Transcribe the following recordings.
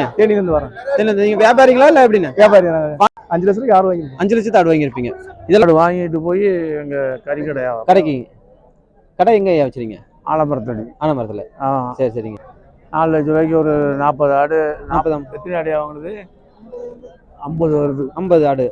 தேனியிலிருந்து வரேன். நீங்க வியாபாரிங்களா இல்ல எப்படின்னு? வியாபாரி. அஞ்சு லட்சத்துக்கு ஆறு வாங்கி அஞ்சு லட்சத்து ஆடு வாங்கியிருப்பீங்க. இதெல்லாம் ஆடு வாங்கிட்டு போய் எங்க கறிக்கடை கடைக்கு. கடை எங்க வச்சிருங்க ஆலமரத்தடி. ஆனமரத்துல ஆ. சரி சரிங்க. நாலு லட்சம் ரூபாய்க்கு ஒரு நாற்பது ஆடு. நாற்பதாம். எத்தனை ஆடியா வாங்குனது? ஐம்பது வருது. ஐம்பது ஆடு.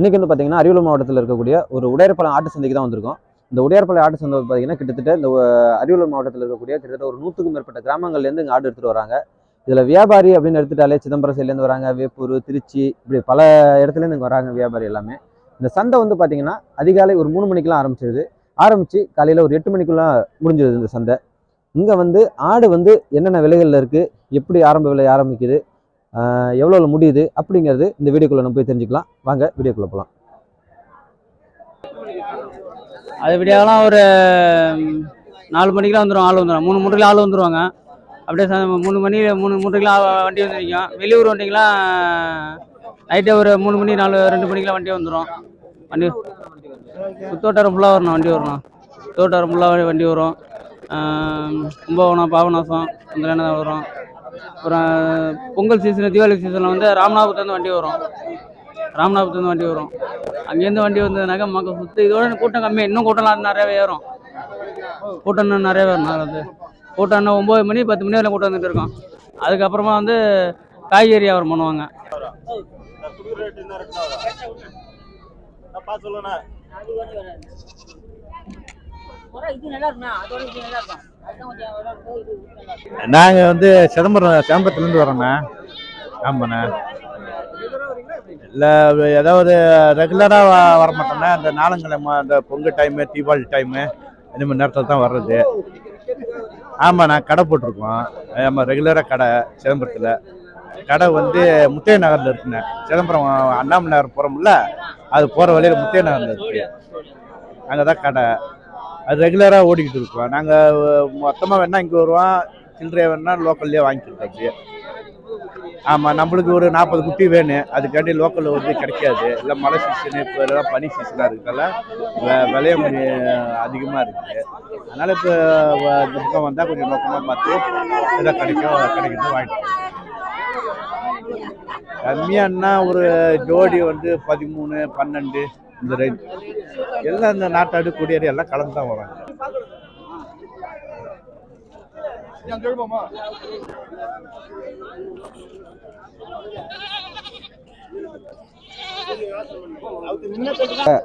இன்றைக்கி வந்து பார்த்தீங்கன்னா அரியலூர் மாவட்டத்தில் இருக்கக்கூடிய ஒரு உடையர்பாளையம் ஆட்டு சந்தைக்கு தான் வந்திருக்கோம். இந்த உடையார்பாளையம் ஆட்டு சந்தை பார்த்தீங்கன்னா கிட்டத்தட்ட இந்த அரியலூர் மாவட்டத்தில் இருக்கக்கூடிய கிட்டத்தட்ட ஒரு நூற்றுக்கும் மேற்பட்ட கிராமங்கள்லேருந்து இங்கே ஆடு எடுத்துகிட்டு வராங்க. இதில் வியாபாரி அப்படின்னு எடுத்துட்டாலே சிதம்பரம் சைட்லேருந்து வராங்க. வேப்பூர் திருச்சி இப்படி பல இடத்துலேருந்து இங்கே வராங்க வியாபாரி எல்லாமே. இந்த சந்தை வந்து பார்த்தீங்கன்னா அதிகாலை ஒரு மூணு மணிக்கெலாம் ஆரம்பிச்சிருது. ஆரம்பித்து காலையில் ஒரு எட்டு மணிக்குலாம் முடிஞ்சிருது இந்த சந்தை. இங்கே வந்து ஆடு வந்து என்னென்ன விலைகளில் இருக்குது எப்படி ஆரம்ப விலை ஆரம்பிக்குது? எவ்வளோ முடியுது அப்படிங்கிறது இந்த வீடியோக்குள்ளே நம்ம போய் தெரிஞ்சுக்கலாம். வாங்க வீடியோக்குள்ளே போகலாம் அது விடியாலாம் ஒரு நாலு மணிக்கெலாம் வந்துடும் ஆள் வந்துடும் மூணு மூட்டைக்கு ஆள் வந்துடுவாங்க அப்படியே மூணு மணி மூணு மூன்றுக்கெலாம் வண்டி வந்து நிற்கும் வெளியூர் வண்டிக்கெலாம் நைட்டே ஒரு மூணு மணி நாலு ரெண்டு மணிக்கெலாம் வண்டி வந்துடும் வண்டி சுத்தோட்டாரம் ஃபுல்லாக வரணும் வண்டி வரணும். தோட்டாரம் ஃபுல்லாக வண்டி வரும். கும்பகோணம் பாபநாசம் அந்த தான் வரும். அப்புறம் பொங்கல் சீசன் தீபாவளி சீசனில் வந்து ராமநாதபுரத்துலேருந்து வண்டி வரும். ராமநாதபுரத்துலேருந்து வண்டி வரும். அங்கேருந்து வண்டி வந்ததுனாக்கா மக்கள் சுற்றி இதோட கூட்டம் கம்மி இன்னும் கூட்டம்லாம் நிறையவே ஏறும். கூட்டம் இன்னும் நிறைய வரும் அது கூட்டம் இன்னும் ஒம்பது மணி பத்து மணி வரை கூட்டம் வந்துட்டு இருக்கோம். அதுக்கப்புறமா வந்து காய்கறி வியாபாரம் பண்ணுவாங்க. இது நல்லா இருக்குண்ணா அதோட இது நல்லா இருக்கும் நாங்கள் வந்து சிதம்பரம் சிதம்பரத்துலேருந்து வரோண்ணே ஆமாண்ணே. இல்லை ஏதாவது ரெகுலராக வர மாட்டோம்னா அந்த நாளங்கிழமை அந்த பொங்கல் டைமு தீபாவளி டைமு இந்த மாதிரி நேரத்தில் தான் வர்றது. ஆமாண்ணா கடை போட்டிருக்கோம். ஆமாம் ரெகுலராக கடை சிதம்பரத்தில். கடை வந்து முத்தைய நகரில் இருக்குண்ணே. சிதம்பரம் அண்ணாமலை நகர் போகிறோம்ல அது போகிற வழியில் முத்தைய நகரில் இருக்கு. அங்கே தான் கடை. அது ரெகுலராக ஓடிக்கிட்டு இருக்கோம். நாங்கள் மொத்தமாக வேணால் இங்கே வருவோம். சில்லறைய வேணால் லோக்கல்லே வாங்கிக்கிறோம் அப்படியே. ஆமாம் நம்மளுக்கு ஒரு நாற்பது குட்டி வேணும். அதுக்காண்டி லோக்கலில் வந்து கிடைக்காது. இல்லை மழை சீசனு இப்போ எல்லாம் பனி சீசனாக இருக்கிறதால வெ- விலையும் கொஞ்சம் அதிகமாக இருக்குது. அதனால் இப்போ இந்த பக்கம் வந்தால் கொஞ்சம் நோக்கமாக பார்த்து எதாவது கிடைக்கும் கிடைக்கிறது வாங்கிட்டு கம்மியானா ஒரு ஜோடி வந்து பதிமூணு பன்னெண்டு இந்த ரேஞ்ச் எல்லாம் இந்த நாட்டாடு குடியேறி எல்லாம் கலந்து தான் வராங்க.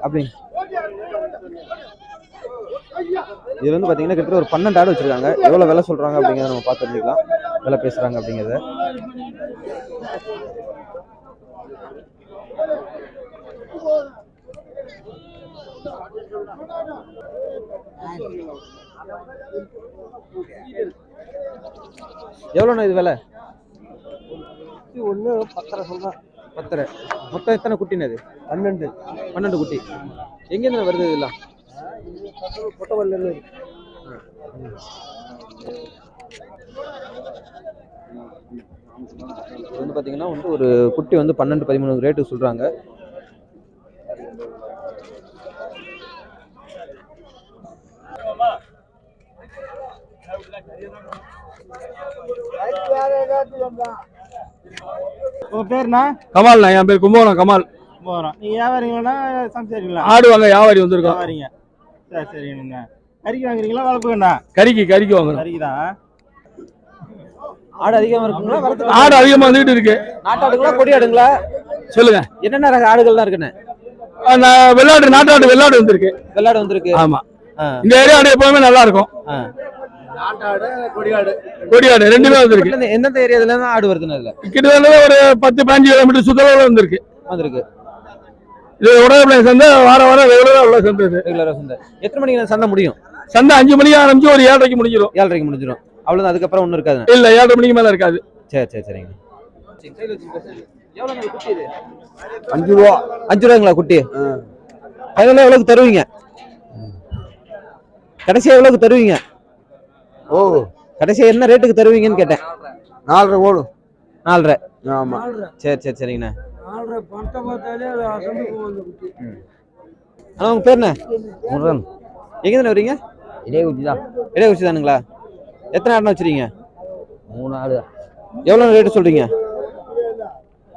அப்படி. இது வந்து பார்த்தீங்கன்னா கிட்டத்தட்ட ஒரு பன்னெண்டு ஆடு வச்சிருக்காங்க. எவ்வளோ விலை சொல்றாங்க அப்படிங்கிறத நம்ம பார்த்து விலை பேசுறாங்க அப்படிங்கிறத. எவ்வளோண்ணா இது விலை? ஒன்று பத்தரை சொல்றேன். பத்தரை. மொத்தம் எத்தனை குட்டினது பன்னெண்டு. பன்னெண்டு குட்டி. எங்கேருந்து வருது இதெல்லாம்? கொட்டவல்ல வந்து பார்த்தீங்கன்னா வந்து ஒரு குட்டி வந்து பன்னெண்டு பதிமூணு ரேட்டு சொல்கிறாங்க உங்க பேருண்ணா கமால்ண்ணா என் பேர் கும்பகோணம் கமால். வியாபாரிங்களா சமைச்சிருக்கீங்களா ஆடு வாங்க வியாபாரி வந்திருக்கோம். வியாபாரிங்க. சரி சரிங்கண்ணா கறிக்கு வாங்குறீங்களா வளர்ப்புங்கண்ணா கறிக்கு கறிக்கு வாங்குறோம். கறிக்கு தான் ஆடு அதிகமாக இருக்குங்களா ஆடு அதிகமா வந்துகிட்டு இருக்கு. நாட்டாடுங்களா கொடி ஆடுங்களா சொல்லுங்க. என்னென்ன ரக ஆடுகள்லாம் அந்த வெள்ளாடு நாட்டாடு வெள்ளாடு வந்திருக்கு. வெள்ளாடு வந்திருக்கு. ஆமா. இந்த ஏரியா எப்பவுமே நல்லா இருக்கும். கொடியாடு. ரெண்டுமே வந்திருக்கு. எந்தெந்த- ஏரியால இருந்து ஆடு வருதுன்னு அதுல? கிட்டத்தட்ட ஒரு பத்து பதினஞ்சு கிலோமீட்டர் சுத்தளவுல வந்திருக்கு. வந்திருக்கு. இது உடனே சந்தை வார வாரம் ரெகுலரா உள்ள சந்தை ரெகுலரா சந்தை. எத்தனை மணிக்கு சந்தை முடியும்? சந்தை அஞ்சு மணிக்கு ஆரம்பிச்சு ஒரு ஏழரைக்கு முடிஞ்சிடும் ஏழரைக்கு முடிஞ்சிடும் அவ்வளவுதான் அதுக்கப்புறம் ஒன்றும் இருக்காது. இல்ல ஏழரை மணிக்கு மேல இருக்காது. சரி சரி சரிங்க. அஞ்சு ரூபா. அஞ்சு ரூபாங்களா குட்டி? ஃபைனலாக எவ்வளோக்கு தருவீங்க? கடைசியா எவ்வளோக்கு தருவீங்க? ஓ கடைசியா என்ன ரேட்டுக்கு தருவீங்கன்னு கேட்டேன். நாலரை ஓடும் நாலரை. ஆமா. சரி சரி சரிங்கண்ணா. அண்ணா உங்க பேர் என்ன? முருகன். எங்க தானே வரீங்க? இதே குச்சி தான். இடையே வச்சு தானுங்களா? எத்தனை ஆடுனா வச்சிருக்கீங்க? மூணு ஆடு எவ்வளோ ரேட்டு சொல்றீங்க?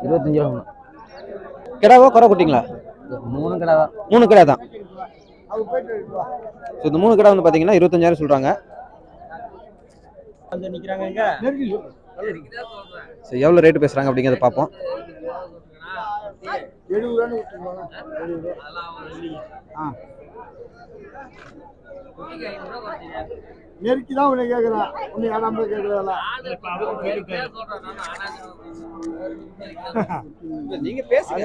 இருபத்தஞ்சு ரூபா. கிடாவோ குறை குட்டிங்களா? மூணு கடை தான். மூணு கிடா தான். ஸோ இந்த மூணு கிடா வந்து பார்த்தீங்கன்னா இருபத்தஞ்சாயிரம் சொல்றாங்க. வந்து நிக்கிறாங்க ஸோ எவ்வளோ ரேட்டு பேசுறாங்க அப்படிங்கிறத பார்ப்போம். நெருக்கி தான் உன்னை கேட்குறான் உன்னை ஏழாம கேட்குறதா நீங்க பேசுங்க.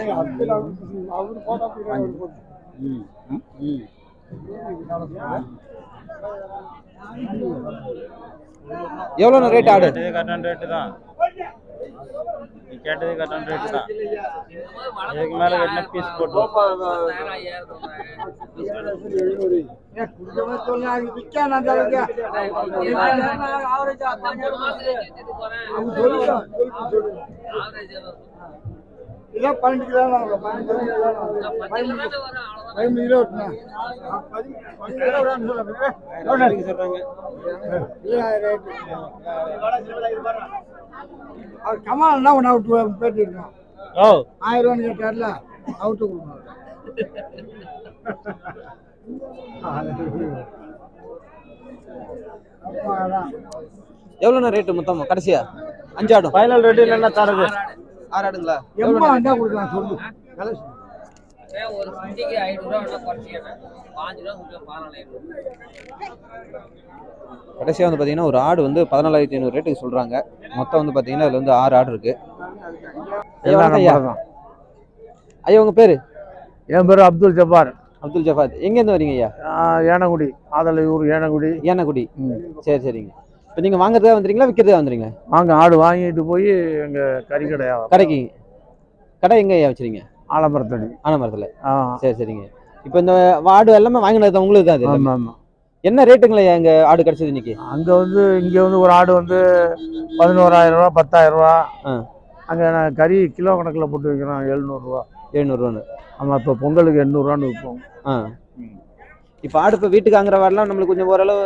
எவ்வளோ ரேட் ஆடு? கரெக்டான ரேட்டு தான். நீ கேட்டது கரெக்டான ரேட்டு தான். இதுக்கு மேல என்ன பீஸ் போட்டு? இதான் பன்னெண்டு கிலோ பன்னெண்டு கிலோ பதிமூணு கிலோ ஓட்டுனா சொல்றாங்க. அவர் கமால்னா ஒன்று அவுட்டு பேட்டிருக்கோம் ஓ. ஆயிரம் ரூபான்னு கேட்டார்ல அவுட்டு கொடுக்கணும் எவ்வளோண்ணா ரேட்டு மொத்தம்? கடைசியா? அஞ்சு ஆடும் ஃபைனல் ரேட்டு என்னென்ன தரது? ஆறு ஆடுங்களா எம்மா வந்தா கொடுக்கலாம் சொல்லு. ஒரு குட்டிக்கு ஐநூறுரூவா வேணா குறைச்சிக்கிறேன் பாஞ்சு ரூபா கொடுக்க பாருங்க கடைசியாக வந்து பார்த்தீங்கன்னா ஒரு ஆடு வந்து பதினாலாயிரத்தி ஐநூறு ரேட்டுக்கு சொல்கிறாங்க மொத்தம் வந்து பார்த்தீங்கன்னா அதில் வந்து ஆறு ஆடு இருக்கு. ஐயா, ஐயா உங்கள் பேர்? என் பேர் அப்துல் ஜப்பார். அப்துல் ஜஃபாத் எங்கேருந்து வரீங்க ஐயா? ஏனங்குடி. ஆதலையூர் ஏனங்குடி. ஏனக்குடி சரி சரிங்க. இப்போ நீங்கள் வாங்குறதா வந்துறீங்களா விற்கிறதா வந்துறீங்க வாங்க ஆடு வாங்கிட்டு போய் எங்கள் கறிக்கடையா கடைக்கு. கடை எங்கே வச்சுறீங்க ஆலமரத்தடி. ஆனமரத்தில் ஆ. சரி சரிங்க. இப்போ இந்த ஆடு எல்லாமே வாங்கினது தான் உங்களுக்கு தான் அது. ஆமாம் ஆமாம் என்ன ரேட்டுங்களா இங்கே ஆடு கிடச்சது இன்னைக்கு? அங்கே வந்து இங்கே வந்து ஒரு ஆடு வந்து பதினோராயிரம் ரூபா பத்தாயிரம் ரூபா. ஆ. அங்கே நான் கறி கிலோ கணக்கில் போட்டு வைக்கிறோம் எழுநூறுவா எழுநூறுவான்னு ஆமாம் இப்போ பொங்கலுக்கு எண்ணூறுவான்னு விற்போம் ஆ. இப்போ ஆடு இப்போ வீட்டுக்கு வாங்குற வாடலாம் நம்மளுக்கு கொஞ்சம் ஓரளவு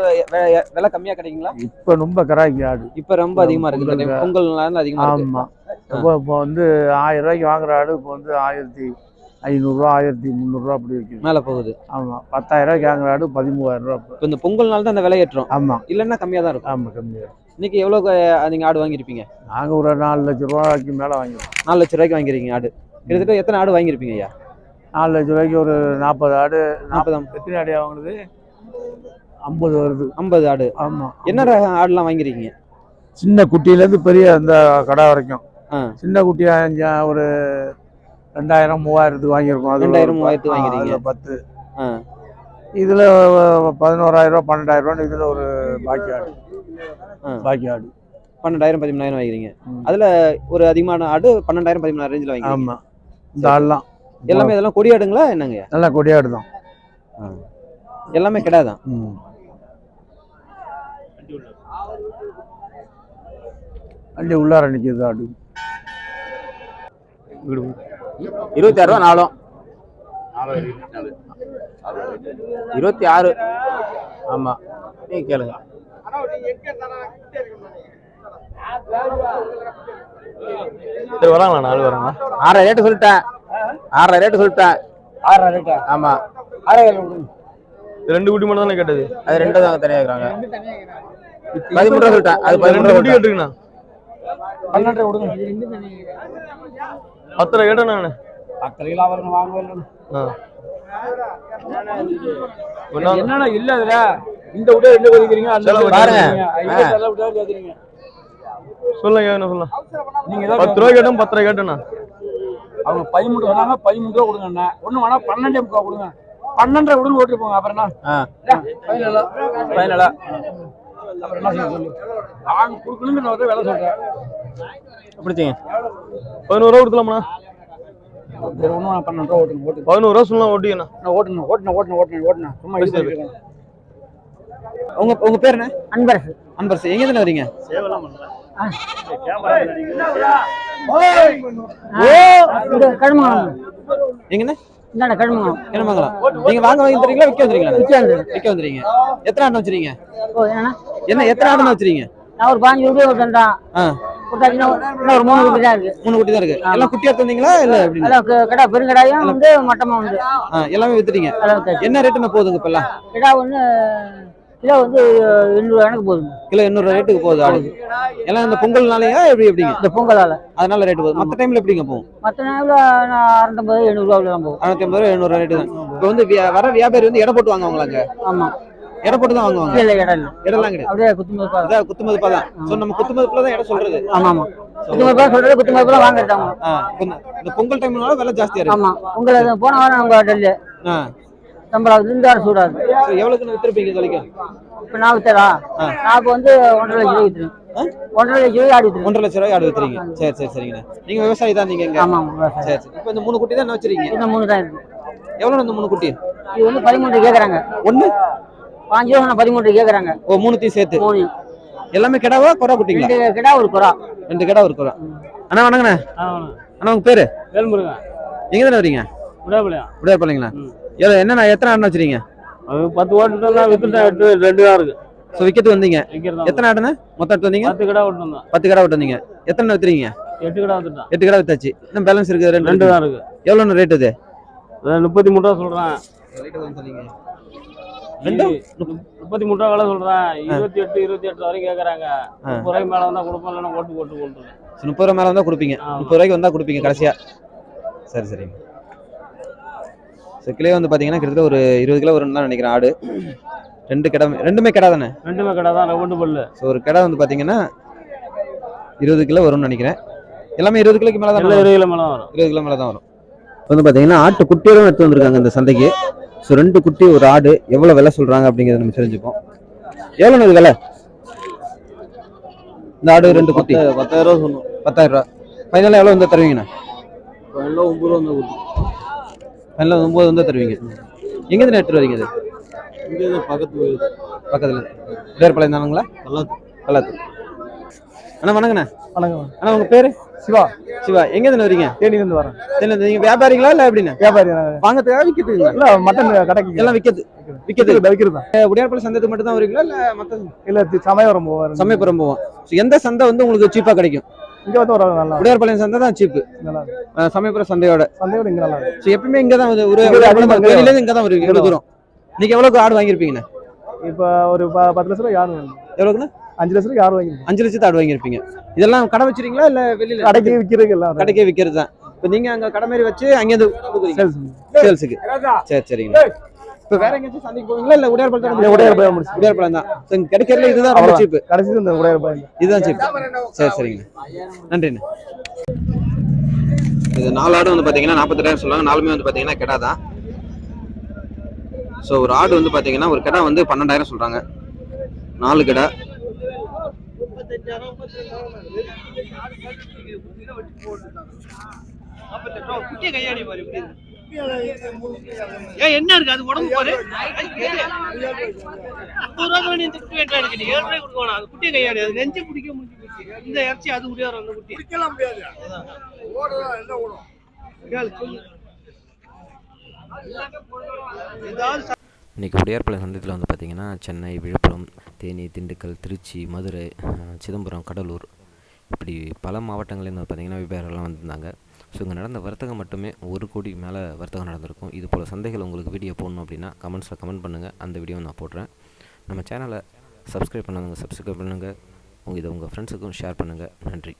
விலை கம்மியாக கிடைக்குங்களா? இப்போ ரொம்ப கராக்கி ஆடு. இப்போ ரொம்ப அதிகமாக இருக்குது இந்த time. பொங்கல் அதிகமாக இருக்கு. ஆமாம் இப்போ இப்போ வந்து ஆயிரம் ரூபாய்க்கு வாங்குற ஆடு இப்போ வந்து ஆயிரத்தி ஐநூறுரூவா ஆயிரத்தி முந்நூறுரூவா அப்படி விற்கிது மேலே போகுது. ஆமாம் பத்தாயிரம் ரூபாய்க்கு வாங்குற ஆடு பதிமூவாயிரம் ரூபா இப்போ இந்த பொங்கல் நாள் தான் அந்த விலை ஏற்றம். ஆமாம் இல்லைன்னா கம்மியாக தான் இருக்கும். ஆமாம் கம்மியாக இன்னைக்கு எவ்வளோ நீங்கள் ஆடு வாங்கியிருப்பீங்க? நாங்கள் ஒரு நாலு லட்ச ரூபாய்க்கு மேலே வாங்கிடுவோம் நாலு லட்ச ரூபாய்க்கு வாங்கியிருக்கீங்க ஆடு. கிட்டத்தட்ட எத்தனை ஆடு வாங்கியிருப்பீங்க ஐயா? நாலு லட்ச ரூபாய்க்கு ஒரு நாற்பது ஆடு நாற்பதாம் எத்தனை ஆடியா வாங்குனது? ஐம்பது வருது. ஐம்பது ஆடு. ஆமாம் என்ன ரக ஆடுலாம் வாங்கியிருக்கீங்க? சின்ன குட்டியிலேருந்து பெரிய அந்த கடை வரைக்கும். சின்ன குட்டியா ஒரு ரெண்டாயிரம் மூவாயிரத்துக்கு வாங்கியிருக்கோம். அது ரெண்டாயிரம், மூவாயிரத்துக்கு வாங்கிருக்கீங்க. பத்து. இதில் பதினோராயிரம் ரூபா பன்னெண்டாயிரம் ரூபா இதில் ஒரு பாக்கி ஆடு. பாக்கி ஆடு. பன்னெண்டாயிரம் பதிமூணாயிரம் வாங்கிக்கிறீங்க. அதில் ஒரு அதிகமான ஆடு பன்னெண்டாயிரம் பதிமூணாயிரம் ரேஞ்சில் வாங்கிக்கிறீங்க ஆமாம் இந்த ஆடுலாம். எல்லாமே இதெல்லாம் கொடி ஆடுங்களா என்னங்க? நல்லா கொடியாடு தான் எல்லாமே ம். வண்டி உள்ளார நிற்கிது ஆடு. இருபத்தி ஆறு ரூபா நாலும் இருபத்தி ஆறு ஆமா. நீங்க கேளுங்க. சரி வராங்களா நாலு வராங்க ஆறரை ரேட்டு சொல்லிட்டேன். ஆறரை ரேட்டு சொல்லிட்டேன். ஆறரை ரேட்டா ஆமா. ரெண்டு குட்டி மட்டும் தானே கேட்டது? அது ரெண்டு தான் தனியா இருக்கிறாங்க. பதிமூணு ரூபா சொல்லிட்டேன். அது பதிமூணு ரூபா குட்டி சொல்லிட்டேன். கேட்டுருங்கண்ணா பன்னெண்டரை விடுங்க பத்தரை கேட்டேன் நான். பத்தரை கிலோ அவருங்க வாங்கவே இல்லை ஆ. என்னன்னா இல்ல அதுல இந்த விட என்ன அந்த பாருங்க. கொதிக்கிறீங்க. ஐயோ, செலவு விட கேக்குறீங்க சொல்லுங்க என்ன சொல்லலாம்? நீங்க ஏதோ பத்து ரூபாய் கேட்டோம் பத்தரை கேட்டேண்ணா அவங்க பதிமூணு சொன்னாங்க பதிமூணு ரூபா கொடுங்க அண்ணா ஒண்ணு வேணா பன்னெண்டே முக்கா கொடுங்க. பன்னெண்டரை கொடுங்க ஓட்டு போங்க. அப்புறம் என்ன? பதினேழா அப்புறம் என்ன கொடுக்கணுங்க நான் வேலை சொல்றேன். அப்படிச்சிங்க பதினோரு ரூபா கொடுக்கலாமா சரி ஒன்றும் பன்னெண்டு ரூபா ஓட்டுங்க ஓட்டுங்க. பதினோரு ரூபா சொல்லலாம் ஓட்டிங்கண்ணா நான் ஓட்டணும் ஓட்டணும் ஓட்டணும் ஓட்டணும் ஓட்டணும் சும்மா இருக்கேன். உங்க உங்க பேர் என்ன? அன்பரசு. அன்பரசு. எங்க இருந்து வரீங்க எங்கண்ணே? இந்தாண்ட கடுமங்கலம் என்னமாங்களா நீங்க வாங்க வாங்கி தரீங்களா? விற்க வந்துறீங்களா விற்க வந்துறீங்க எத்தனை ஆடு வச்சிருக்கீங்க? என்ன எத்தனை ஆடு வச்சிருக்கீங்க? நான் ஒரு பாஞ்சு விட்டாச்சுன்னா இன்னும் ஒரு மூணு குட்டி தான் இருக்கு. மூணு குட்டி தான் இருக்கு. எல்லாம் குட்டியா தந்தீங்களா? இல்ல கடா பெருங்கடாயும் வந்து மட்டமா வந்து எல்லாமே வித்துட்டீங்க. என்ன ரேட்டுன்னு போகுதுங்க இப்பெல்லாம்? கிடா வந்து கிலோ வந்து எண்ணூறு கணக்கு போகுதுங்க கிலோ எண்ணூறு ரேட்டுக்கு போகுது ஆடு எல்லாம் இந்த பொங்கல்னாலயா எப்படி எப்படிங்க? இந்த பொங்கலால. அதனால ரேட்டு போகுது. மற்ற டைம்ல எப்படிங்க போகும்? மற்ற நான் அறுநூத்தம்பது எண்ணூறுவா தான் போகும். அறுநூத்தி ஐம்பது ரூபா எழுநூறு ரேட்டு தான். இப்போ வந்து வர வியாபாரி வந்து எடை போட்டு வாங்குவாங்களாங்க ஆமா. எடை போட்டு தான் வாங்குவாங்க? இல்லை இடம் இல்லை. இடம்லாம் கிடையாது. அப்படியே குத்துமதி பாரு அதான் குத்துமதிப்பா தான். ஸோ நம்ம குத்துமதிப்புல தான் இடம் சொல்றது. ஆமா ஆமா. குத்துமதி பாரு சொல்றது குத்துமதி பாரு வாங்குறதாங்க ஆ, இந்த- பொங்கல் டைம்னால விலை ஜாஸ்தியா இருக்கு. ஆமா. உங்களுக்கு போன வாரம் நம்ம டெல்லி. சம்பளம் இந்த வாரம் சூடாது. ஸோ எவ்வளவுக்கு வித்துருப்பீங்க வரைக்கும் இப்போ நான் வித்தரா நான் வந்து ஒன்றரை லட்சம் ரூபாய் வித்துறேன் ஒன்றரை லட்சம் ரூபாய் ஆடி ஒன்றரை லட்ச ரூபாய் ஆடு வித்துறீங்க சரி சரி சரிங்கண்ணா. நீங்க விவசாயி தான் நீங்க இங்க? ஆமா ஆமா விவசாயம். சரி சரி. இப்போ இந்த மூணு குட்டி தான் வச்சிருக்கீங்க? இந்த மூணு தான் இருக்கு. எவ்வளவு இந்த மூணு குட்டி? இது வந்து பதிமூன்று கேட்குறாங்க ஒண்ணு? பாஞ்சு ரூபா பதிமூன்று கேட்குறாங்க ஓ மூணுத்தையும் சேர்த்து? மூணு எல்லாமே கிடாவா குறா குட்டிங்களா? கிடா ஒரு குறா. ரெண்டு கிடா ஒரு குறா. அண்ணா வணக்கண்ணே. அண்ணா உங்க பேரு? வேல்முருங்க எங்க தானே வரீங்க விடையப்பள்ளிங்களா எவ்வளோ என்னண்ணா எத்தனை ஆடுன்னு வச்சிருக்கீங்க? பத்து ஓட்டு வித்துட்டேன் எட்டு ரெண்டு தான் இருக்கு. ஸோ விக்கெட் வந்தீங்க. எத்தனை ஆடுண்ணே? மொத்தம் எடுத்து வந்தீங்க? பத்து கடை தான் பத்து கடை விட்டு வந்தீங்க. எத்தனை வித்துறீங்க எட்டு கடை வித்துட்டான் எட்டு கடை வித்தாச்சு. இன்னும் பேலன்ஸ் இருக்குது ரெண்டு ரெண்டு தான் இருக்கு. எவ்வளோண்ணா ரேட் இது? முப்பத்தி மூணு ரூபா ரெண்டு? முப்பத்தி மூணு ரூபா விலை சொல்றேன். இருபத்தி எட்டு இருபத்தி எட்டு வரைக்கும் கேக்குறாங்க. முப்பது ரூபாய்க்கு மேல வந்தா கொடுப்போம் இல்லைன்னா ஓட்டு போட்டு முப்பது ரூபா மேலே வந்தால் கொடுப்பீங்க. முப்பது ரூபாய்க்கு வந்தால் கொடுப்பீங்க கடைசியா. சரி சரிங்க ஸோ கிலோ வந்து பார்த்தீங்கன்னா கிட்டத்தட்ட ஒரு இருபது கிலோ வரும்னு தான் நினைக்கிறேன் ஆடு. ரெண்டு கிடா ரெண்டுமே கிடா தானே? ரெண்டுமே கடை தான் ரெண்டு பல்லு ஸோ ஒரு கிடா வந்து பார்த்தீங்கன்னா இருபது கிலோ வரும்னு நினைக்கிறேன். எல்லாமே இருபது கிலோக்கு மேலே தான் இருபது கிலோ மேல வரும். இருபது கிலோ மேலே தான் வரும். வந்து பார்த்தீங்கன்னா ஆட்டு குட்டியோடும் எடுத்து வந்திருக்காங்க இந்த சந்தைக்கு. ஸோ ரெண்டு குட்டி ஒரு ஆடு எவ்வளோ விலை சொல்கிறாங்க அப்படிங்கிறத நம்ம தெரிஞ்சுப்போம். எவ்வளோ இது விலை? இந்த ஆடு ரெண்டு குட்டி. பத்தாயிரம் ரூபா சொன்னோம். பத்தாயிரம் ரூபா. ஃபைனலாக எவ்வளோ வந்து தருவீங்கண்ணா? ஒன்பது ரூபா வந்து ஃபைனலாக ஒம்பது வந்து தருவீங்க. எங்கேருந்து எடுத்துட்டு வரீங்க இது? இங்கே பக்கத்து பக்கத்தில். வேறுபாளையம் தானுங்களா? பல்லாத்து. பல்லாத்து. அண்ணா வணக்கண்ணா. வணக்கம். அண்ணா உங்கள் பேர்? சிவா. சிவா. எங்கேருந்து வரீங்க தேனியிலிருந்து வரேன். என்ன நீங்கள் வியாபாரிகளா இல்லை எப்படின்னு வியாபாரி வாங்கறதுக்காக விற்கிறதுங்களா இல்ல மட்டன் கடைக்கு. எல்லாம் விற்கிறது விற்கிறது வைக்கிறது? உடையார்பாளையம் சந்தைக்கு மட்டும் தான் வரீங்களா இல்லை மற்ற இல்ல சமயபுரம் போவாரு சமயபுரம் போவோம். எந்த சந்தை வந்து உங்களுக்கு சீப்பாக கிடைக்கும்? இங்க வந்து ஒரு நல்லா உடையார்பாளையம் சந்தை தான் சீப்பு சமயபுரம் சந்தையோட. சந்தையோட இங்க நல்லா இருக்கு. ஸோ எப்பவுமே இங்கே தான் ஒரு இங்க தான் அதிகமா இங்க வெளியிலேருந்து இங்கே தான். வருவீங்க இவ்வளோ தூரம். இன்னைக்கு எவ்வளோக்கு ஆடு வாங்கியிருப்பீங்கண்ணா? இப்ப ஒரு ப- பத்து லட்சம் ரூபாய் யாரும் வேணும் எவ்வளோக்குண்ணா அஞ்சு லட்சம் ரூபாய் யாரும் வாங்கி அஞ்சு லட்சத்து ஆடு வாங்கியிருப்பீங்க. இதெல்லாம் கடை வச்சிருக்கீங்களா இல்லை வெளியில்? கடைக்கு விற்கிறதுக்கு எல்லாம் கடைக்கே விற்கிறது தான் இப்போ நீங்கள் அங்கே கடை மாதிரி வச்சு அங்கேருந்து சேல்ஸுக்கு. சரி சரிங்க இப்போ வேற எங்கேயாச்சும் சந்தைக்கு போவீங்களா? இல்லை உடையார்பாளையம் உடையார்பாளையம் முடிச்சு. உடையார்பாளையம் தான். கிடைக்கிறதுல இதுதான் ரொம்ப அவ்வளவுதான். சீப்பு கடைசி இந்த உடைய ரூபாய் இதுதான் சீப் சரி சரிங்க. நன்றிண்ணே. இது நாலு ஆடு வந்து பார்த்தீங்கன்னா நாற்பத்தெட்டாயிரம் சொல்லுவாங்க. நாலுமே வந்து பார்த்தீங்கன்னா கிடா தான். ஸோ ஒரு ஆடு வந்து பார்த்தீங்கன்னா ஒரு கிடா வந்து பன்னெண்டாயிரம் சொல்கிறாங்க நாலு கிடா. என்ன இருக்கு? அது உடம்பு பாரு. முப்பது ரூபா வேணும் இந்த குட்டி நீ ஏழு ரூபாய் கொடுக்க வேணாம். அது குட்டியை கையாடு அது நெஞ்சு பிடிக்க முடிஞ்சு இந்த இறைச்சி அது உடையாரு அந்த குட்டி. பிடிக்கலாம் முடியாது. ஏதாவது இன்றைக்கி உடையார்பாளையம் சந்தத்தில் வந்து பார்த்திங்கன்னா சென்னை விழுப்புரம் தேனி திண்டுக்கல் திருச்சி மதுரை சிதம்பரம் கடலூர் இப்படி பல மாவட்டங்கள்லேருந்து பார்த்திங்கன்னா வியாபாரம்லாம் வந்திருந்தாங்க. ஸோ இங்கே நடந்த வர்த்தகம் மட்டுமே ஒரு கோடி மேலே வர்த்தகம் நடந்திருக்கும். இது போல் சந்தைகள் உங்களுக்கு வீடியோ போடணும் அப்படின்னா கமெண்ட்ஸில் கமெண்ட் பண்ணுங்கள் அந்த வீடியோ நான் போடுறேன். நம்ம சேனலை சப்ஸ்கிரைப் பண்ணாதவங்க சப்ஸ்கிரைப் பண்ணுங்கள் உங்கள் இதை உங்கள் ஃப்ரெண்ட்ஸுக்கும் ஷேர் பண்ணுங்கள் நன்றி.